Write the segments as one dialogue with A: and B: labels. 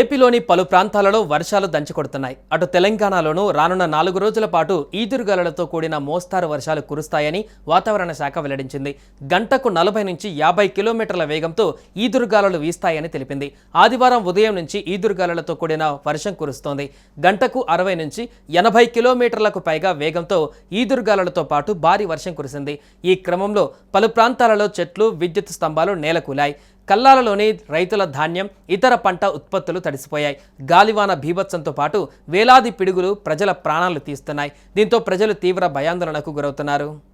A: ఏపీలోని పలు ప్రాంతాలలో వర్షాలు దంచుకొడుతున్నాయి. అటు తెలంగాణలోనూ రానున్న నాలుగు రోజుల పాటు ఈదురుగాలులతో కూడిన మోస్తారు వర్షాలు కురుస్తాయని వాతావరణ శాఖ వెల్లడించింది. గంటకు నలభై నుంచి యాభై కిలోమీటర్ల వేగంతో ఈదురుగాలులు వీస్తాయని తెలిపింది. ఆదివారం ఉదయం నుంచి ఈదురుగాలులతో కూడిన వర్షం కురుస్తోంది. గంటకు అరవై నుంచి ఎనభై కిలోమీటర్లకు పైగా వేగంతో ఈదురుగాలులతో పాటు భారీ వర్షం కురిసింది. ఈ క్రమంలో పలు ప్రాంతాలలో చెట్లు విద్యుత్ స్తంభాలు నేలకూలాయి. కల్లాలలోని రైతుల ధాన్యం ఇతర పంట ఉత్పత్తులు తడిసిపోయాయి. గాలివాన భీభత్సంతో పాటు వేలాది పిడుగులు ప్రజల ప్రాణాలు తీస్తున్నాయి. దీంతో ప్రజలు తీవ్ర భయాందోళనకు గురవుతున్నారు.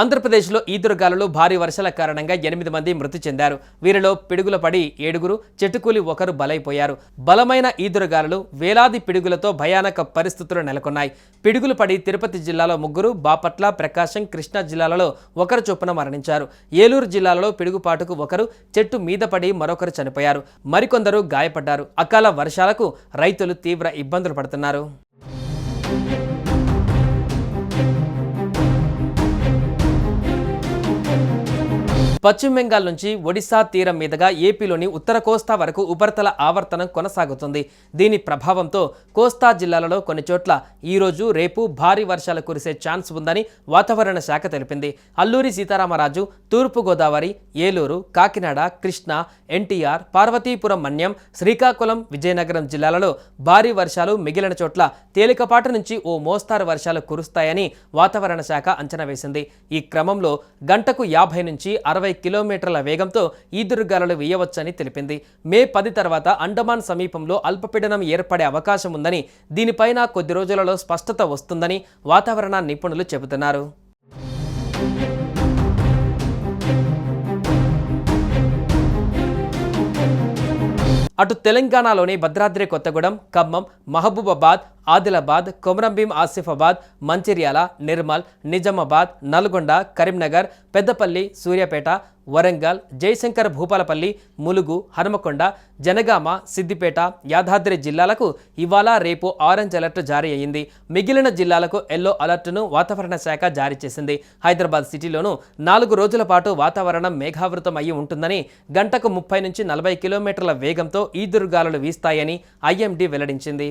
A: ఆంధ్రప్రదేశ్లో ఈదురుగాలులు భారీ వర్షాల కారణంగా ఎనిమిది మంది మృతి చెందారు. వీరిలో పిడుగుల పడి ఏడుగురు చెట్టుకూలి ఒకరు బలైపోయారు. బలమైన ఈదురుగాలులు వేలాది పిడుగులతో భయానక పరిస్థితులు నెలకొన్నాయి. పిడుగులు పడి తిరుపతి జిల్లాలో ముగ్గురు బాపట్ల ప్రకాశం కృష్ణా జిల్లాలలో ఒకరు చొప్పున మరణించారు. ఏలూరు జిల్లాలో పిడుగుపాటుకు ఒకరు చెట్టు మీద పడి మరొకరు చనిపోయారు. మరికొందరు గాయపడ్డారు. అకాల వర్షాలకు రైతులు తీవ్ర ఇబ్బందులు పడుతున్నారు. పశ్చిమ బెంగాల్ నుంచి ఒడిశా తీరం మీదుగా ఏపీలోని ఉత్తర కోస్తా వరకు ఉపరితల ఆవర్తనం కొనసాగుతుంది. దీని ప్రభావంతో కోస్తా జిల్లాలలో కొన్ని చోట్ల ఈరోజు రేపు భారీ వర్షాలు కురిసే ఛాన్స్ ఉందని వాతావరణ శాఖ తెలిపింది. అల్లూరి సీతారామరాజు తూర్పుగోదావరి ఏలూరు కాకినాడ కృష్ణా ఎన్టీఆర్ పార్వతీపురం మన్యం శ్రీకాకుళం విజయనగరం జిల్లాలలో భారీ వర్షాలు మిగిలిన చోట్ల తేలికపాటి నుంచి ఓ మోస్తారు వర్షాలు కురుస్తాయని వాతావరణ శాఖ అంచనా వేసింది. ఈ క్రమంలో గంటకు యాభై నుంచి అరవై కిలోమీటర్ల వేగంతో ఈదురుగాలులు వేయవచ్చని తెలిపింది. మే పది తర్వాత అండమాన్ సమీపంలో అల్పపీడనం ఏర్పడే అవకాశం ఉందని దీనిపైన కొద్ది రోజులలో స్పష్టత వస్తుందని వాతావరణ నిపుణులు చెబుతున్నారు. అటు తెలంగాణలోని భద్రాద్రి కొత్తగూడెం ఖమ్మం మహబూబాబాద్ ఆదిలాబాద్ కొమరంభీం ఆసిఫాబాద్ మంచిర్యాల నిర్మల్ నిజామాబాద్ నల్గొండ కరీంనగర్ పెద్దపల్లి సూర్యాపేట వరంగల్ జయశంకర్ భూపాలపల్లి ములుగు హనుమకొండ జనగామ సిద్దిపేట యాదాద్రి జిల్లాలకు ఇవాళ రేపు ఆరెంజ్ అలర్ట్ జారీ అయ్యింది. మిగిలిన జిల్లాలకు ఎల్లో అలర్ట్ను వాతావరణ శాఖ జారీ చేసింది. హైదరాబాద్ సిటీలోనూ నాలుగు రోజుల పాటు వాతావరణం మేఘావృతం అయి ఉంటుందని గంటకు ముప్పై నుంచి నలభై కిలోమీటర్ల వేగంతో ఈదురుగాలులు వీస్తాయని ఐఎండీ వెల్లడించింది.